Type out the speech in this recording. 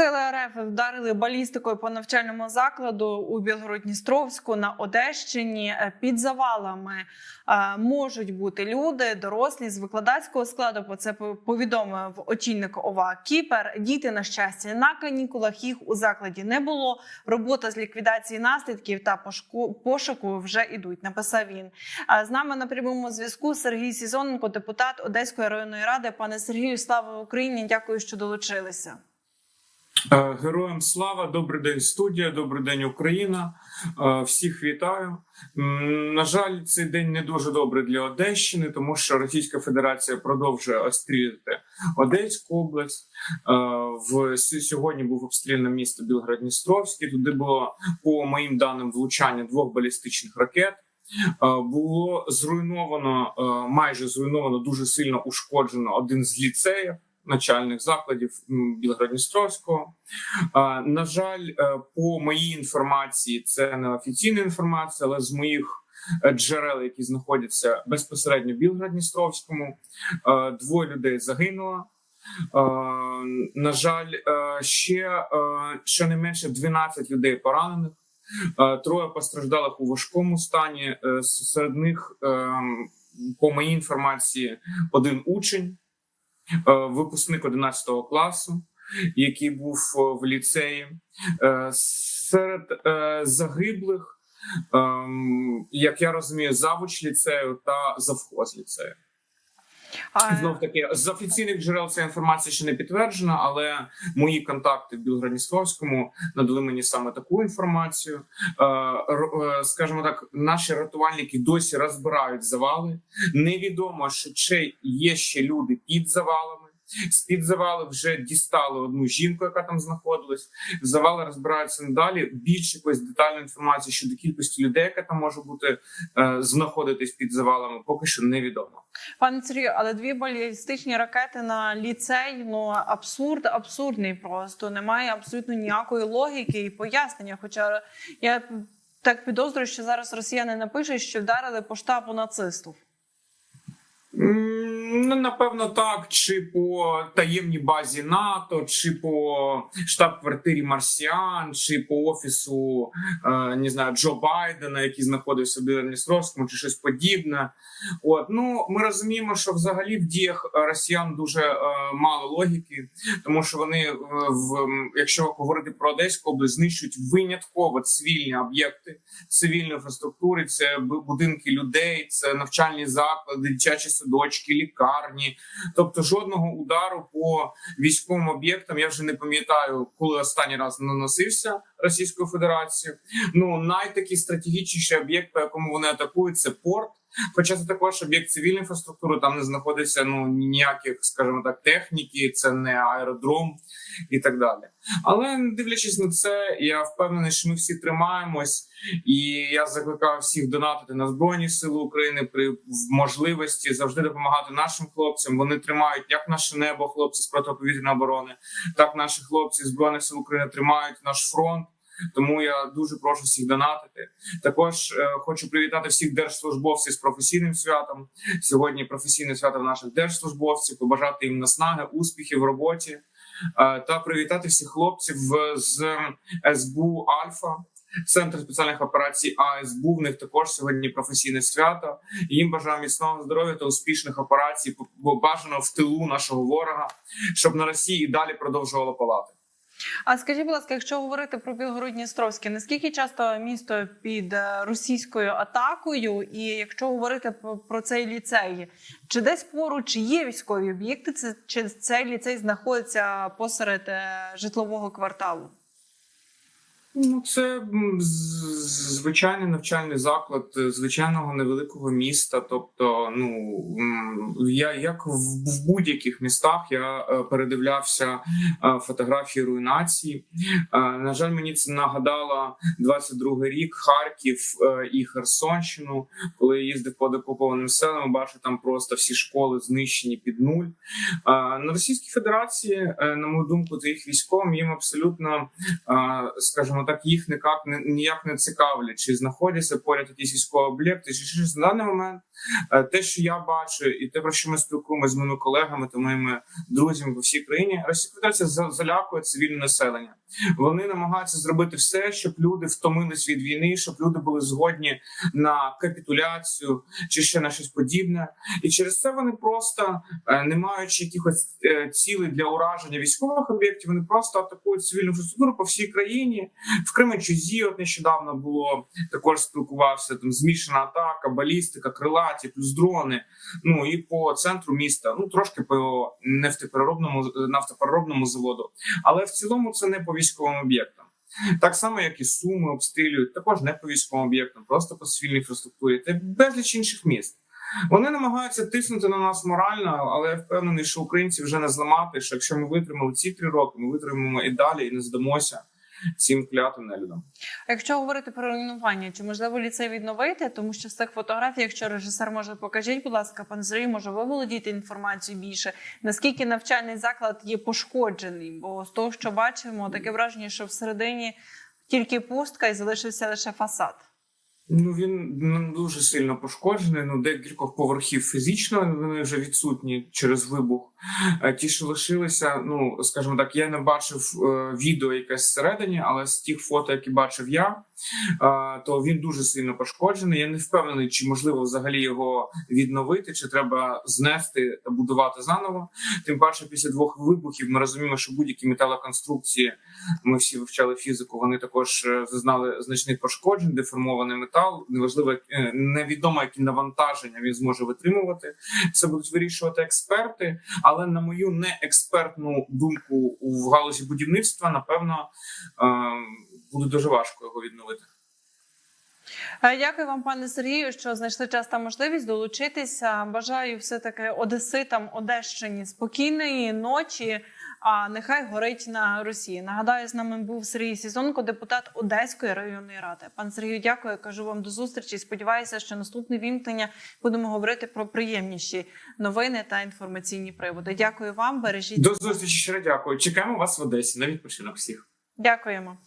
Сили РФ вдарили балістикою по навчальному закладу у Білгород-Дністровську на Одещині. Е, Під завалами е, можуть бути люди, дорослі з викладацького складу. Про це повідомив очільник ОВА Кіпер. Діти на щастя на канікулах їх у закладі не було. Робота з ліквідації наслідків та пошуку вже ідуть. Написав він. А з нами на прямому зв'язку Сергій Сізоненко, депутат Одеської районної ради. Пане Сергію, слава Україні! Дякую, що долучилися. Е, Героям слава, добрий день, студія, добрий день, Україна. Е, Всіх вітаю. На жаль, цей день не дуже добрий для Одещини, тому що Російська Федерація продовжує обстрілювати Одеську область. Е, В сьогодні був обстріляно місто Білгород-Дністровський. Туди було по моїм даним влучання двох балістичних ракет. Було зруйновано майже зруйновано дуже сильно ушкоджено один з ліцеїв начальних закладів. Е, На жаль, е, по моїй інформації, це не офіційна інформація, але з моїх е, джерел, які знаходяться безпосередньо в Білгород-Дністровському, е, двоє людей загинуло. На жаль, ще щонайменше 12 людей поранених. Троє постраждалих у важкому стані. Серед них, е, по моїй інформації, один учень, випускник 11 класу, який був е, в ліцеї. Е, Серед е, загиблих, ем, як я розумію, завуч ліцею та завхоз ліцею. Знов таки з офіційних джерел ця інформація ще не підтверджена, але мої контакти в Білгородністровському надали мені саме таку інформацію. Е, е, Скажімо так, наші рятувальники досі розбирають завали. Невідомо, що чи є ще люди під завалами. З під завали вже дістали одну жінку, яка там знаходилась. Завали розбираються надалі. Більш якоїсь детальної інформації щодо кількості людей, яка там може бути е, знаходитись під завалами, поки що невідомо. Пане Сергію, але дві балістичні ракети на ліцей ну абсурд, абсурдний просто немає абсолютно ніякої логіки і пояснення. Хоча я так підозрюю, що зараз росіяни напишуть, що вдарили по штабу нацистів. М, Ну, напевно, так. Чи по таємній базі НАТО, чи по штаб-квартирі Марсіан, чи по офісу е, не знаю Джо Байдена, який знаходився в Білорністровському, чи щось подібне. От ну ми розуміємо, що взагалі в діях росіян дуже е, мало логіки, тому що вони е, в якщо говорити про Одеську область, знищують винятково цивільні об'єкти цивільної інфраструктури, це будинки людей, це навчальні заклади, дитячі садочки, лікарні. Тобто жодного удару по військовим об'єктам я вже не пам'ятаю, коли останній раз наносився Російською Федерацією. Ну найтакий стратегічніший об'єкт, по якому вони атакують, це порт. Хоча це також об'єкт цивільної інфраструктури, там не знаходиться ну ніяких, скажімо так, техніки, це не аеродром і так далі. Але дивлячись на це, я впевнений, що ми всі тримаємось, і я закликаю всіх донатити на збройні сили України при можливості завжди допомагати нашим хлопцям. Вони тримають як наше небо, хлопці з протиповітряної оборони, так наші хлопці збройних сил України тримають наш фронт. Тому я дуже прошу всіх донатити. Також е, хочу привітати всіх держслужбовців з професійним святом. Сьогодні професійне свято наших держслужбовців, побажати їм наснаги, успіхів в роботі е, та привітати всіх хлопців з СБУ Альфа. Центр спеціальних операцій АСБУ. В них також сьогодні професійне свято. Їм бажаю міцного здоров'я та успішних операцій, бажано в тилу нашого ворога, щоб на Росії і далі продовжувало палати. А скажіть, будь ласка, якщо говорити про Білгород-Дністровське, наскільки часто місто під е, російською атакою? І якщо говорити про, цей ліцей, чи десь поруч є військові об'єкти? Чи цей ліцей знаходиться посеред е, житлового кварталу? Ну, це звичайний навчальний заклад е, звичайного невеликого міста. Тобто, ну я як в, будь-яких містах я е, передивлявся е, фотографії руйнації. На жаль, мені це нагадало 22-й рік Харків і Херсонщину, коли я їздив по окупованим селам, бачив там просто всі школи знищені під нуль. На Російській Федерації, на мою думку, за їх військовим їм абсолютно, скажімо скажімо так, їх ніяк ніяк не цікавлять, чи знаходяться поряд якісь військові об'єкти, чи щось на даний момент. е, Те, що я бачу, і те, про що ми спілкуємося з моїми колегами та моїми друзями по всій країні, за- залякує цивільне населення. Вони намагаються зробити все, щоб люди втомились від війни, щоб люди були згодні на капітуляцію чи ще на щось подібне. І через це вони просто, е, не маючи якихось е, цілей для ураження військових об'єктів, вони просто атакують цивільну інфраструктуру по всій країні. В Кременчузі от нещодавно було також спілкувався там змішана атака, балістика, крилаті, плюс дрони. Ну і по центру міста. Ну трошки по нефтепереробному нафтопереробному заводу. Але в цілому це не по військовим об'єктам. Так само, як і суми обстрілюють, також не по військовим об'єктам, просто по цивільній інфраструктурі та безліч інших міст. Вони намагаються тиснути на нас морально, але я впевнений, що українці вже не зламати. Що якщо ми витримали ці три роки, ми витримаємо і далі, і не здамося цим клятим нелюдам. А Якщо говорити про руйнування, чи можливо ліцей відновити? Тому що з цих фотографій, якщо режисер може покажіть, будь ласка, пан Сергій, може ви володієте інформацією більше, наскільки навчальний заклад є пошкоджений? Бо з того, що бачимо, таке враження, що всередині тільки пустка і залишився лише фасад. Ну він ну, дуже сильно пошкоджений. Ну декількох поверхів фізично вони вже відсутні через вибух. Е, Ті, що лишилися, ну скажімо так, я не бачив е, відео якесь всередині, але з тих фото, які бачив я, е, то він дуже сильно пошкоджений. Я не впевнений, чи можливо взагалі його відновити, чи треба знести та будувати заново. Тим паче, після двох вибухів ми розуміємо, що будь-які металоконструкції, ми всі вивчали фізику. Вони також зазнали значних пошкоджень, деформований метал. Неважливо, невідомо які навантаження він зможе витримувати. Це будуть вирішувати експерти. Але на мою неекспертну думку в галузі будівництва, напевно, е, буде дуже важко його відновити. Е, Дякую вам, пане Сергію, що знайшли час та можливість долучитися. Бажаю все таки Одеситам Одещині спокійної ночі. А нехай горить на Росії. Нагадаю, з нами був Сергій Сізонко, депутат Одеської районної ради. Пан Сергію, дякую. Кажу вам до зустрічі. Сподіваюся, що наступне вімкнення будемо говорити про приємніші новини та інформаційні приводи. Дякую вам. Бережіть. До зустрічі щиро дякую. Чекаємо вас в Одесі на відпочинок всіх. Дякуємо.